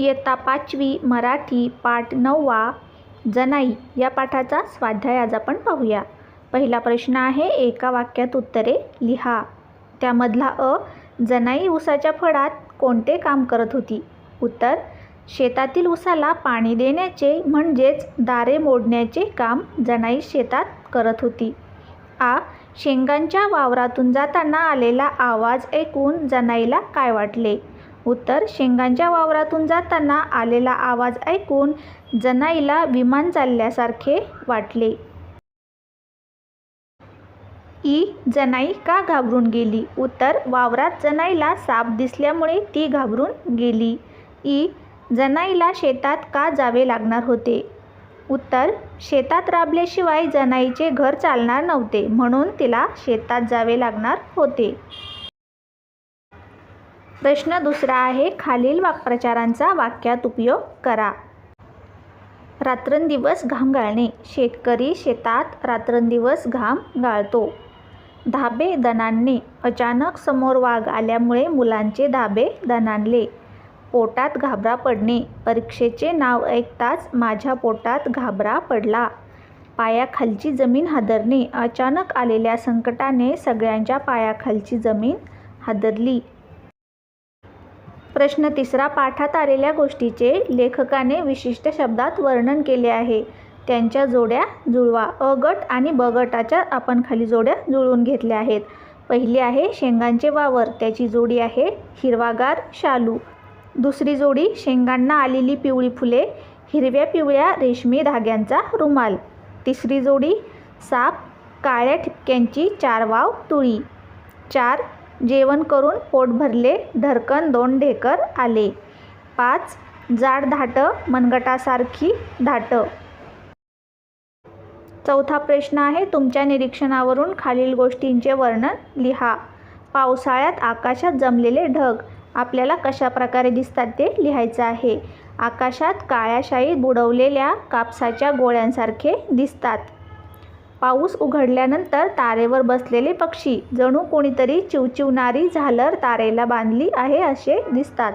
इयत्ता पाचवी मराठी पाठ नववा जनाई या पाठाचा स्वाध्याय आज आपण पाहूया. पहिला प्रश्न आहे एका वाक्यात उत्तरे लिहा. त्यामधला अ जनाई उसाच्या फळात कोणते काम करत होती? उत्तर शेतातील उसाला पाणी देण्याचे म्हणजेच दारे मोडण्याचे काम जनाई शेतात करत होती. आ शेंगांच्या वावरातून जाताना आलेला आवाज ऐकून जनाईला काय वाटले? उत्तर शेंगांच्या वावरातून जाताना आलेला आवाज ऐकून जनाईला विमान चालल्यासारखे वाटले. ई. जनाई का घाबरून गेली? उत्तर वावरात जनाईला साप दिसल्यामुळे ती घाबरून गेली. ई. जनाईला शेतात का जावे लागणार होते? उत्तर शेतात राबल्याशिवाय जनाईचे घर चालणार नव्हते म्हणून तिला शेतात जावे लागणार होते. प्रश्न दुसरा आहे खालील वाक्प्रचारांचा वाक्यात उपयोग करा. रात्रंदिवस घाम गाळणे. शेतकरी शेतात रात्रंदिवस घाम गाळतो. धाबे दणाणणे. अचानक समोर वाघ आल्यामुळे मुलांचे धाबे दणाणले. पोटात घाबरा पडणे. परीक्षेचे नाव ऐकताच माझ्या पोटात घाबरा पडला. पायाखालची जमीन हादरणे. अचानक आलेल्या संकटाने सगळ्यांच्या पायाखालची जमीन हादरली. प्रश्न तिसरा पाठात आलेल्या गोष्टीचे लेखकाने विशिष्ट शब्दात वर्णन केले आहे. त्यांच्या जोड्या जुळवा. अ गट आणि ब गटाच्या आपण खाली जोड्या जुळवून घेतल्या आहेत. पहिली आहे शेंगांचे वावर. त्याची जोडी आहे हिरवागार शालू. दुसरी जोडी शेंगांना आलेली पिवळी फुले हिरव्या पिवळ्या रेशमी धाग्यांचा रुमाल. तिसरी जोडी साप काळ्या ठिपक्यांची चार वाव तुळी. चार जेवण करून पोट भरले ढरकन दोन ढेकर आले. पाच जाड धाटं मनगटासारखी धाटं. चौथा प्रश्न आहे तुमच्या निरीक्षणावरून खालील गोष्टींचे वर्णन लिहा. पावसाळ्यात आकाशात जमलेले ढग आपल्याला कशा प्रकारे दिसतात ते लिहायचं आहे. आकाशात काळ्या शाईत बुडवलेल्या कापसाच्या गोळ्यांसारखे दिसतात. पाऊस उघडल्यानंतर तारेवर बसलेले पक्षी जणू कोणीतरी चिवचिवणारी झालर तारेला बांधली आहे असे दिसतात.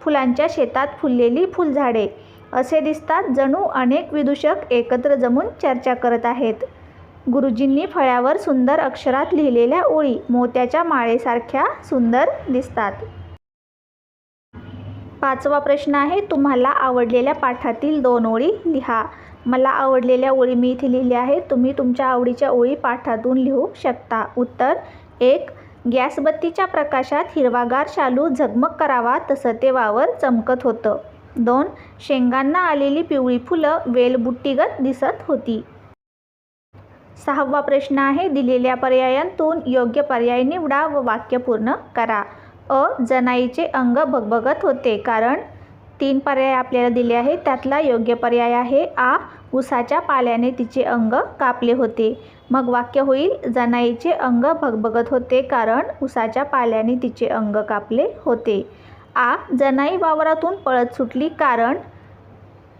फुलांच्या शेतात फुललेली फुलझाडे असे दिसतात जणू अनेक विदूषक एकत्र जमून चर्चा करत आहेत. गुरुजींनी फळ्यावर सुंदर अक्षरात लिहिलेल्या ओळी मोत्याच्या माळेसारख्या सुंदर दिसतात. पाचवा प्रश्न आहे तुम्हाला आवडलेल्या पाठातील दोन ओळी लिहा. मला आवडलेल्या ओळी मी इथे लिहिल्या आहेत तुम्ही तुमच्या आवडीच्या ओळी पाठातून लिहू शकता. उत्तर एक गॅसबत्तीच्या प्रकाशात हिरवागार शालू झगमग करावा तसं ते वावर चमकत होतं. दोन शेंगांना आलेली पिवळी फुलं वेलबुट्टीगत दिसत होती. सहावा प्रश्न आहे दिलेल्या पर्यायांतून योग्य पर्याय निवडा व वाक्य पूर्ण करा. अ जनाईचे अंग भगभगत होते. कारण तीन पर्याय आपल्याला दिले आहेत. त्यातला योग्य पर्याय आहे आ उसाच्या पाल्याने तिचे अंग कापले होते. मग वाक्य होईल जनाईचे अंग भगभगत होते कारण उसाच्या पाल्याने तिचे अंग कापले होते. आ जनाई वावरातून पळत सुटली कारण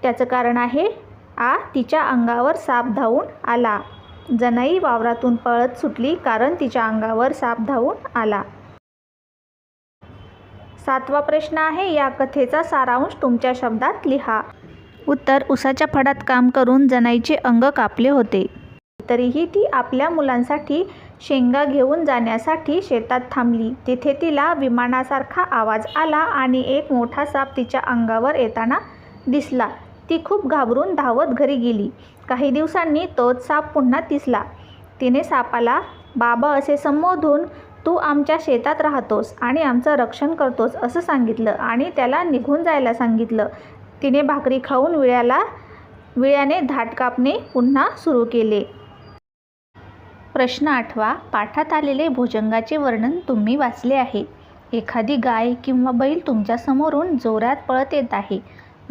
त्याचं कारण आहे आ तिच्या अंगावर साप धावून आला. जनाई वावरातून पळत सुटली कारण तिच्या अंगावर साप धावून आला. सातवा प्रश्न आहे या कथेचा सारांश तुमच्या शब्दात लिहा. उत्तर उसाच्या फडात काम करून जनाईचे अंग कापले होते. तरीही ती आपल्या मुलांसाठी शेंगा घेऊन जाण्यासाठी शेतात थांबली. तिथे तिला विमानासारखा आवाज आला आणि एक मोठा साप तिच्या अंगावर येताना दिसला. ती खूप घाबरून धावत घरी गेली. काही दिवसांनी तोच साप पुन्हा दिसला. तिने सापाला बाबा असे संबोधून तू आमच्या शेतात राहतोस आणि आमचं रक्षण करतोस असं सांगितलं आणि त्याला निघून जायला सांगितलं. तिने भाकरी खाऊन विळ्याला विळ्याने धाट कापणे पुन्हा सुरू केले. प्रश्न आठवा पाठात आलेले भुजंगाचे वर्णन तुम्ही वाचले आहे. एखादी गाय किंवा बैल तुमच्यासमोरून जोरात पळत येत आहे.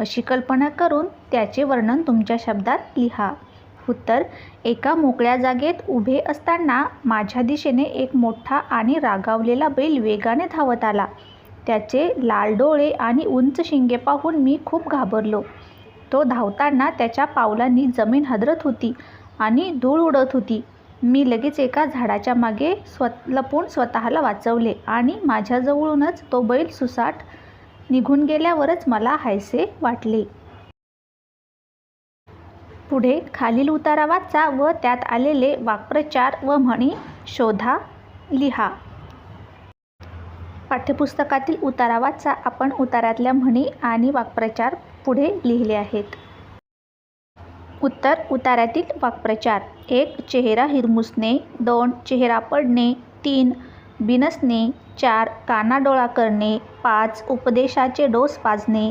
अशी कल्पना करून त्याचे वर्णन तुमच्या शब्दात लिहा. उत्तर एका मोकळ्या जागेत उभे असताना माझ्या दिशेने एक मोठा आणि रागावलेला बैल वेगाने धावत आला. त्याचे लाल डोळे आणि उंच शिंगे पाहून मी खूप घाबरलो. तो धावताना त्याच्या पावलांनी जमीन हदरत होती आणि धूळ उडत होती. मी लगेच एका झाडाच्या मागे स्व लपून स्वतःला वाचवले आणि माझ्याजवळूनच तो बैल सुसाट निघून गेल्यावरच मला हायसे वाटले. पुढे खालील उतारा वाचा व त्यात आलेले वाक्प्रचार व म्हणी शोधा लिहा. पाठ्यपुस्तकातील उतारा वाचा आपण उतारातल्या म्हणी आणि वाक्प्रचार पुढे लिहिले आहेत. उत्तर उतारातील वाक्प्रचार. एक चेहरा हिरमुसणे. दोन चेहरा पडणे. तीन बिनसणे. चार कानाडोळा करणे. पाच उपदेशाचे डोस पाजणे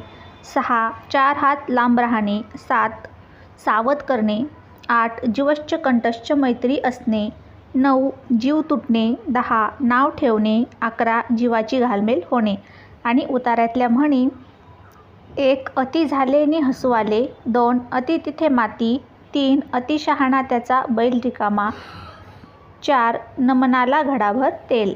सहा चार हात लांब राहणे. सात सावध करणे. आठ जीवश्च कंठश्च मैत्री असणे. नऊ जीव तुटणे. दहा नाव ठेवणे. अकरा जीवाची घालमेल होणे. आणि उताऱ्यातल्या म्हणी एक अति झालेने हसू आले दोन अति तिथे माती. तीन अति शहाणा त्याचा बैल रिकामा चार नमनाला घडाभर तेल.